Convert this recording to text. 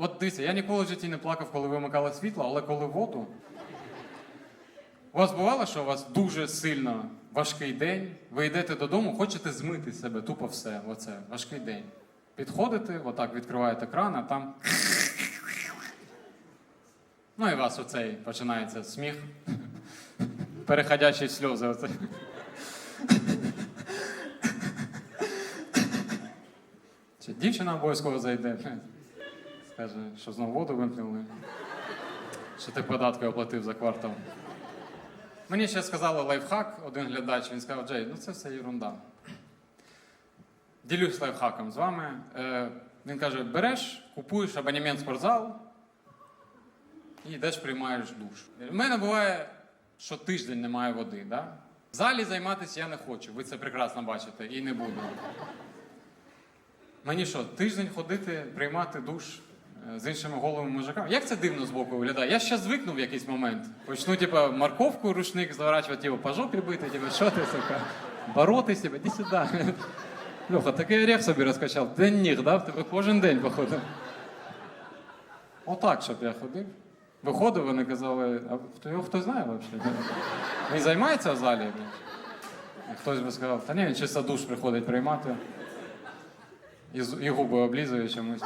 От дивіться, я ніколи в житті не плакав, коли вимикали світло, але коли воду. У вас бувало, що у вас дуже сильно важкий день, ви йдете додому, хочете змити себе тупо все. Оце важкий день. Підходите, отак відкриваєте кран, а там. Ну і у вас оцей починається сміх. Переходячі в сльози. Оце. Дівчина обов'язково зайде. Скаже, що знову воду вимкнули. Що ти податки оплатив за квартал. Мені ще сказали лайфхак, один глядач, він сказав, Джей, ну це все ерунда. Ділюсь лайфхаком з вами. Е, він каже: береш, купуєш абонемент спортзал і йдеш приймаєш душ. У мене буває, що тиждень немає води. Да? В залі займатися я не хочу, ви це прекрасно бачите, і не буду. Мені що, тиждень ходити, приймати душ з іншими головами мужиками? Як це дивно з боку виглядає? Я ще звикну в якийсь момент. Почну, типа, морковку рушник заворачувати, типу, по жопі бити, типу, що ти, сука? Боротися, типу, іди сюди. Льоха, такий орех собі розкачав. День ніг, да? В тебе кожен день, походу. Отак, щоб я ходив. Виходив, вони казали, а його хто знає взагалі? Він займається в залі? І Хтось би сказав, та ні, він чисто душ приходить приймати. І, і губи облізує чомусь.